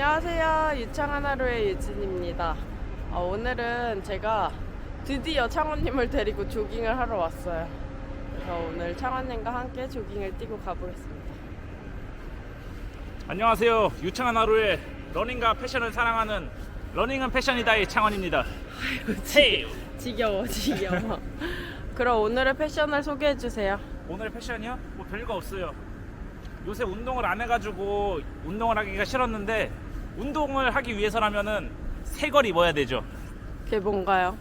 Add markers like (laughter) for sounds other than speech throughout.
안녕하세요. 유창한 하루의 유진입니다. 어, 오늘은 제가 드디어 창원님을 데리고 조깅을 하러 왔어요. 그래서 오늘 창원님과 함께 조깅을 뛰고 가보겠습니다. 안녕하세요. 유창한 하루의 러닝과 패션을 사랑하는 러닝은 패션이다의 창원입니다. 헤이! 지겨워, 지겨워. 그럼 오늘의 패션을 소개해 주세요. 오늘 패션이요? 뭐 별거 없어요. 요새 운동을 안 해가지고 운동을 하기가 싫었는데 운동을 하기 위해서라면은 새 걸 입어야 되죠. 그게 뭔가요?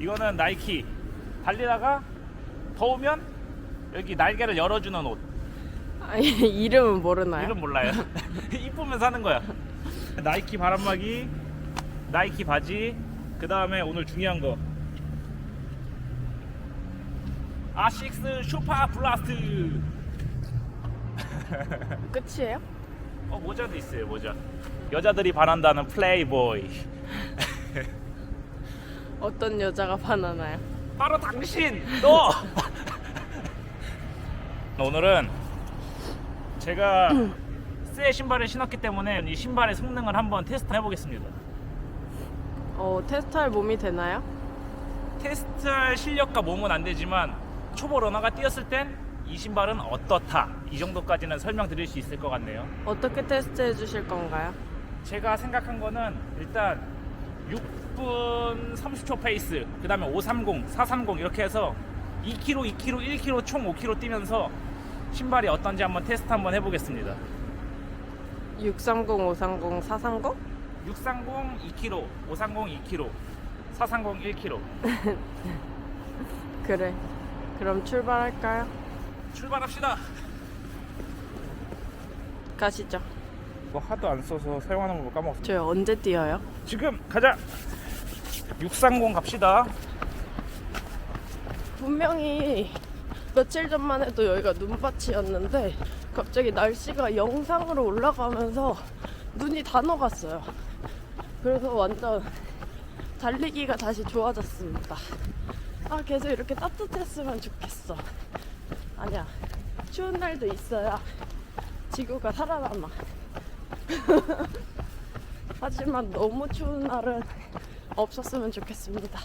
이거는 나이키. 달리다가 더우면 여기 날개를 열어주는 옷. 아니, (laughs) 이름은 모르나요? 이름 몰라요. (laughs) 이쁘면 사는 거야. 나이키 바람막이, 나이키 바지, 그 다음에 오늘 중요한 거. 아식스 슈퍼 블라스트. (laughs) 끝이에요? 어 모자도 있어요 모자. 여자들이 반한다는 플레이보이. (laughs) 어떤 여자가 반하나요? 바로 당신 너. (laughs) 오늘은 제가 (clears throat) 새 신발을 신었기 때문에 이 신발의 성능을 한번 테스트 해보겠습니다. 어, 테스트할 몸이 되나요? 테스트할 실력과 몸은 안 되지만 초보 러너가 뛰었을 땐 이 신발은 어떻다 이 정도까지는 설명드릴 수 있을 것 같네요. 어떻게 테스트해 주실 건가요? 제가 생각한 거는 일단 6분 30초 페이스, 그 다음에 530, 430 이렇게 해서 2km, 2km, 1km 총 5km 뛰면서 신발이 어떤지 한번 테스트 한번 해보겠습니다. 630, 530, 430? 630 2km, 530 2km, 430 1km. 그래. 그럼 출발할까요? 출발합시다. 가시죠. 뭐 하도 안 써서 사용하는 거 까먹었어. 저희 언제 뛰어요? 지금 가자. 630 갑시다. 분명히 며칠 전만 해도 여기가 눈밭이었는데 갑자기 날씨가 영상으로 올라가면서 눈이 다 녹았어요. 그래서 완전 달리기가 다시 좋아졌습니다. 아 계속 이렇게 따뜻했으면 좋겠어. 아니야 추운 날도 있어야 지구가 살아남아. (laughs) 하지만 너무 추운 날은 없었으면 좋겠습니다.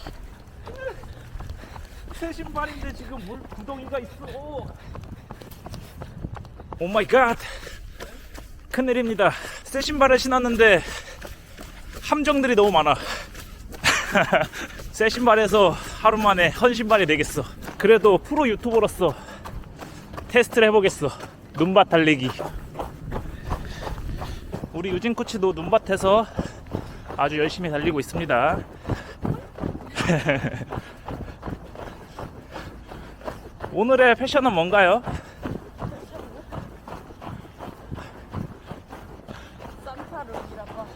새 신발인데 지금 물 구덩이가 있어. 오 마이 갓. 큰일입니다. 새 신발을 신었는데 함정들이 너무 많아. (laughs) 새 신발에서 하루 만에 헌 신발이 되겠어. 그래도 프로 유튜버로서 테스트를 해보겠어. 눈밭 달리기. 우리 유진 코치도 눈밭에서 아주 열심히 달리고 있습니다. (laughs) 오늘의 패션은 뭔가요? 산타룩이라고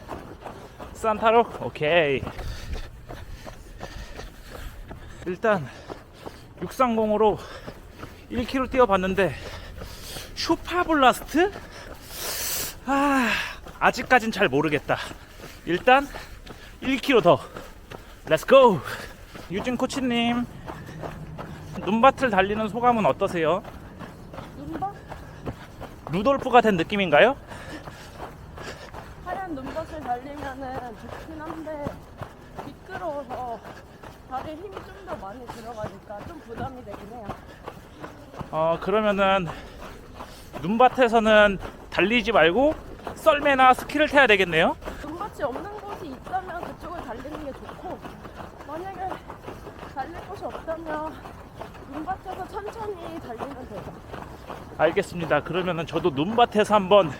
산타로? 오케이. 일단 630으로 1km 뛰어봤는데 슈퍼블라스트? 아, 아직까진 잘 모르겠다. 일단 1km 더. 렛츠고! 유진 코치님, 눈밭을 달리는 소감은 어떠세요? 눈밭? 루돌프가 된 느낌인가요? 하얀 눈밭을 달리면은 좋긴 한데 미끄러워서 다리에 힘이 좀 더 많이 들어가니까 좀 부담이 되긴 해요. 어 그러면은 눈밭에서는 달리지 말고 썰매나 스키를 타야 되겠네요. 눈밭이 없는 곳이 있다면 그쪽을 달리는 게 좋고 만약에 달릴 곳이 없다면 눈밭에서 천천히 달리면 돼요. 알겠습니다. 그러면은 저도 눈밭에서 한번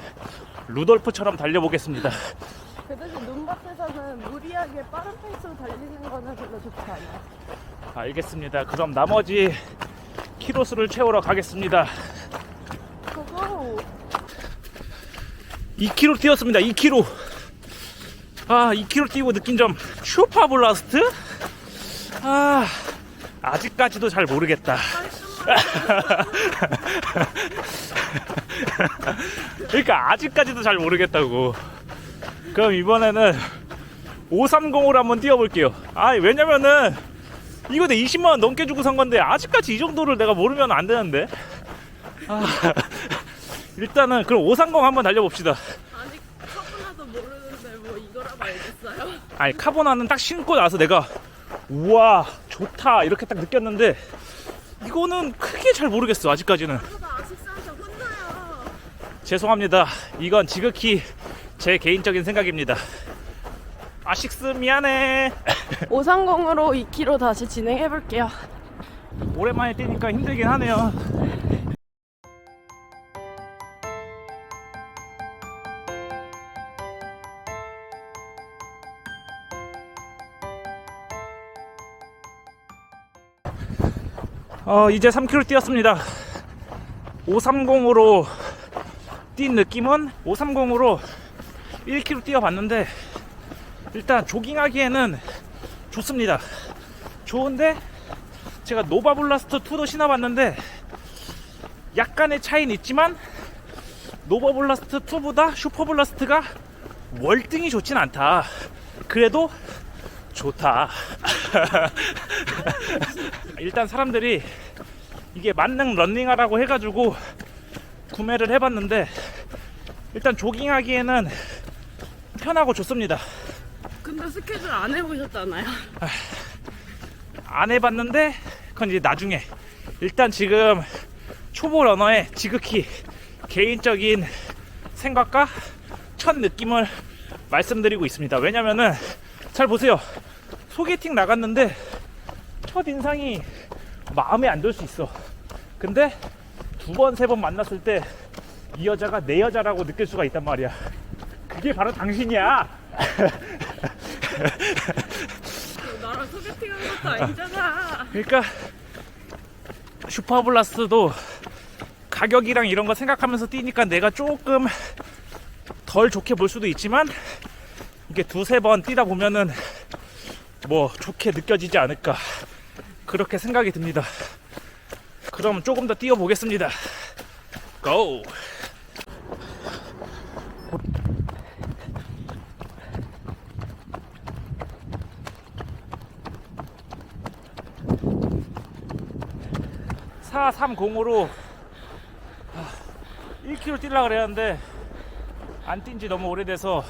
루돌프처럼 달려보겠습니다. 그 대신 눈밭에서는 무리하게 빠른 페이스로 달리는 거는 별로 좋지 않아요. 알겠습니다. 그럼 나머지 키로수를 채우러 가겠습니다. 그거 2km 뛰었습니다. 2km. 아, 2km 뛰고 느낀 점 슈퍼 블라스트? 아, 아직까지도 잘 모르겠다. (laughs) 그러니까 아직까지도 잘 모르겠다고. 그럼 이번에는 530으로 한번 뛰어볼게요. 아, 왜냐면은 이거 내 20만 원 넘게 주고 산 건데 아직까지 이 정도를 내가 모르면 안 되는데. 아, 일단은 그럼 530 한번 달려봅시다. 아직 카보나도 모르는데 뭐 이거라도 알겠어요? (laughs) 아니 카보나는 딱 신고 나서 내가 우와 좋다 이렇게 딱 느꼈는데 이거는 크게 잘 모르겠어 아직까지는. 죄송합니다 이건 지극히 제 개인적인 생각입니다 아식스 미안해 (laughs) 530으로 2km 다시 진행해 볼게요. 오랜만에 뛰니까 힘들긴 하네요 어, 이제 3km 뛰었습니다. 530으로 뛴 느낌은 530으로 1km 뛰어봤는데 일단 조깅하기에는 좋습니다. 좋은데 제가 노바블라스터 2도 신어봤는데 약간의 차이는 있지만 노바블라스터 2보다 슈퍼블라스트가 월등히 좋진 않다. 그래도 좋다. (laughs) 일단 사람들이 이게 만능 런닝하라고 해가지고 구매를 해봤는데 일단 조깅하기에는 편하고 좋습니다. 근데 스케줄 안 해보셨잖아요. 안 해봤는데 그건 이제 나중에 일단 지금 초보 러너의 지극히 개인적인 생각과 첫 느낌을 말씀드리고 있습니다. 왜냐면은 잘 보세요. 소개팅 나갔는데 첫 인상이 마음에 안 들 수 있어. 근데 두 번, 세 번 만났을 때 이 여자가 내 여자라고 느낄 수가 있단 말이야. 그게 바로 당신이야. (laughs) 나랑 소개팅한 것도 아니잖아. 그러니까 슈퍼블라스도 가격이랑 이런 거 생각하면서 뛰니까 내가 조금 덜 좋게 볼 수도 있지만 이게 두세 번 뛰다 보면은 뭐 좋게 느껴지지 않을까 그렇게 생각이 듭니다. 그럼 조금 더 뛰어 보겠습니다. 고! (430으로) 1km 뛰려고 그랬는데 안 뛴 지 너무 오래돼서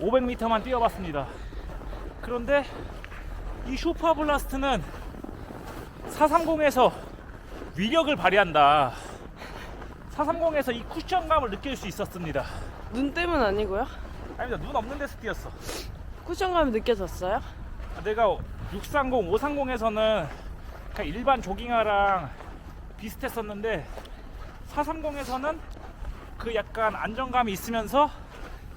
500m만 뛰어봤습니다. 그런데 이 슈퍼 블라스트는 430에서 위력을 발휘한다. 430에서 이 쿠션감을 느낄 수 있었습니다. 눈 때문 아니고요? 아닙니다. 눈 없는 데서 뛰었어. 쿠션감이 느껴졌어요? 내가 630, 530에서는 그냥 일반 조깅화랑 비슷했었는데 430에서는 그 약간 안정감이 있으면서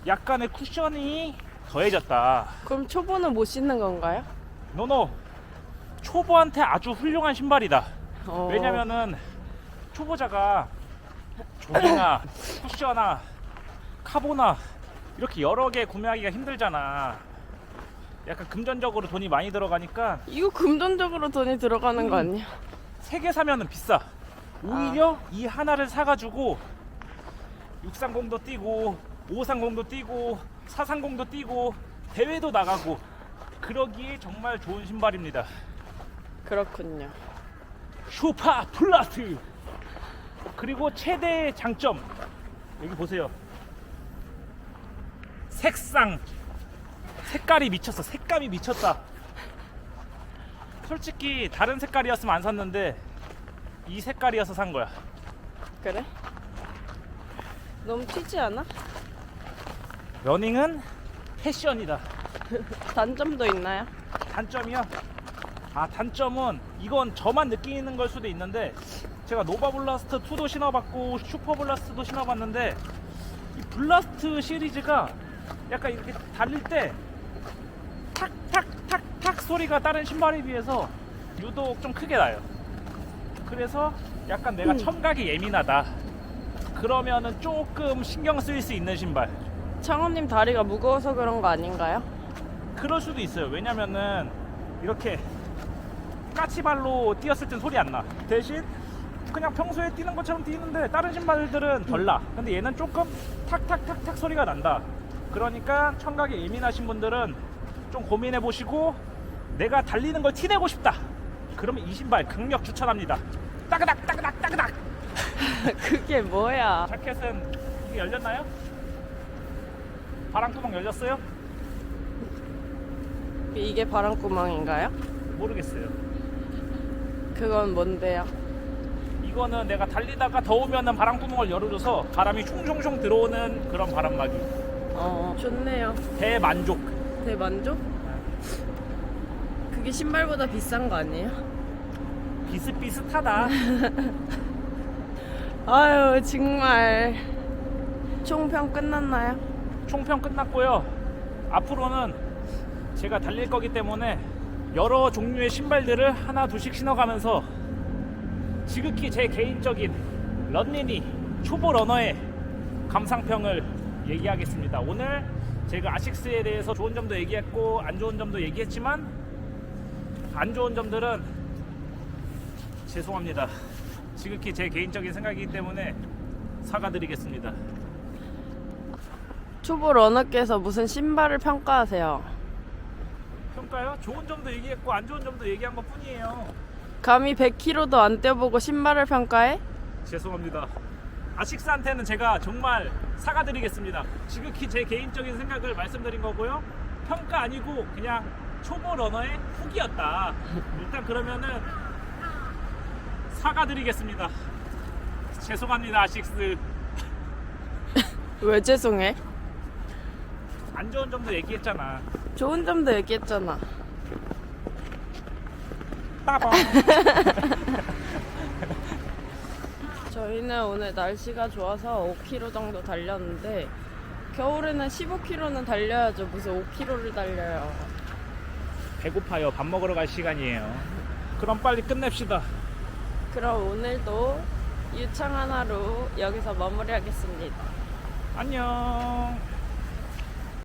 약간의 쿠션이 더해졌다. 그럼 초보는 못 신는 건가요? 노노 초보한테 아주 훌륭한 신발이다. 어. 왜냐면은 초보자가 조깅화, 쿠션화, 카보나 이렇게 여러 개 구매하기가 힘들잖아. 약간 금전적으로 돈이 많이 들어가니까 이거 금전적으로 돈이 들어가는 거 아니야? 세 개 사면은 비싸. 오히려 이 하나를 사가지고 630도 뛰고 530도 뛰고 430도 뛰고 대회도 나가고 그러기에 정말 좋은 신발입니다. 그렇군요. 슈퍼 플라스 그리고 최대 장점 여기 보세요. 색상 색깔이 미쳤어. 색감이 미쳤다. 솔직히 다른 색깔이었으면 안 샀는데 이 색깔이어서 산 거야. 그래? 너무 튀지 않아? 러닝은 패션이다. 단점도 있나요? 단점이요? 아 단점은 이건 저만 느끼는 걸 수도 있는데 제가 노바 블라스트 2도 신어봤고 슈퍼 블라스트도 신어봤는데 이 블라스트 시리즈가 약간 이렇게 달릴 때 탁탁탁탁 소리가 다른 신발에 비해서 유독 좀 크게 나요. 그래서 약간 내가 음. 청각이 예민하다. 그러면은 조금 신경 쓰일 수 있는 신발. 창호님 다리가 무거워서 그런 거 아닌가요? 그럴 수도 있어요. 왜냐면은 이렇게 까치발로 뛰었을 땐 소리 안 나. 대신 그냥 평소에 뛰는 것처럼 뛰는데 다른 신발들은 덜 나. 근데 얘는 조금 탁탁탁탁 소리가 난다. 그러니까 청각이 예민하신 분들은 좀 고민해 보시고 내가 달리는 걸 티내고 싶다. 그러면 이 신발 강력 추천합니다. 따그닥 따그닥 따그닥. (laughs) 그게 뭐야? 자켓은 이게 열렸나요? 바람구멍 열렸어요? 이게 바람구멍인가요? 모르겠어요. 그건 뭔데요? 이거는 내가 달리다가 더우면은 바람구멍을 열어줘서 바람이 슝슝슝 들어오는 그런 바람막이. 어, 좋네요. 대만족. 대만족? 그게 신발보다 비싼 거 아니에요? 비슷비슷하다. (laughs) 아유, 정말. 총평 끝났나요? 총평 끝났고요. 앞으로는 제가 달릴 거기 때문에 여러 종류의 신발들을 하나 둘씩 신어가면서 지극히 제 개인적인 런니니 초보 러너의 감상평을 얘기하겠습니다. 오늘 제가 아식스에 대해서 좋은 점도 얘기했고 안 좋은 점도 얘기했지만 안 좋은 점들은 죄송합니다. 지극히 제 개인적인 생각이기 때문에 사과드리겠습니다. 초보 러너께서 무슨 신발을 평가하세요? 평가요? 좋은 점도 얘기했고 안 좋은 점도 얘기한 것 뿐이에요. 감히 100km도 안 뛰어보고 신발을 평가해? 죄송합니다. 아식스한테는 제가 정말 사과드리겠습니다. 지극히 제 개인적인 생각을 말씀드린 거고요. 평가 아니고 그냥 초보 러너의 후기였다. 일단 그러면은 사과드리겠습니다. 죄송합니다, 아식스. 왜 죄송해? 안 좋은 점도 얘기했잖아. 좋은 점도 얘기했잖아. 따봉. (laughs) 저희는 오늘 날씨가 좋아서 5km 정도 달렸는데 겨울에는 15km는 달려야죠. 무슨 5km를 달려요. 배고파요. 밥 먹으러 갈 시간이에요. 그럼 빨리 끝냅시다. 그럼 오늘도 유창한 하루 여기서 마무리하겠습니다. 안녕.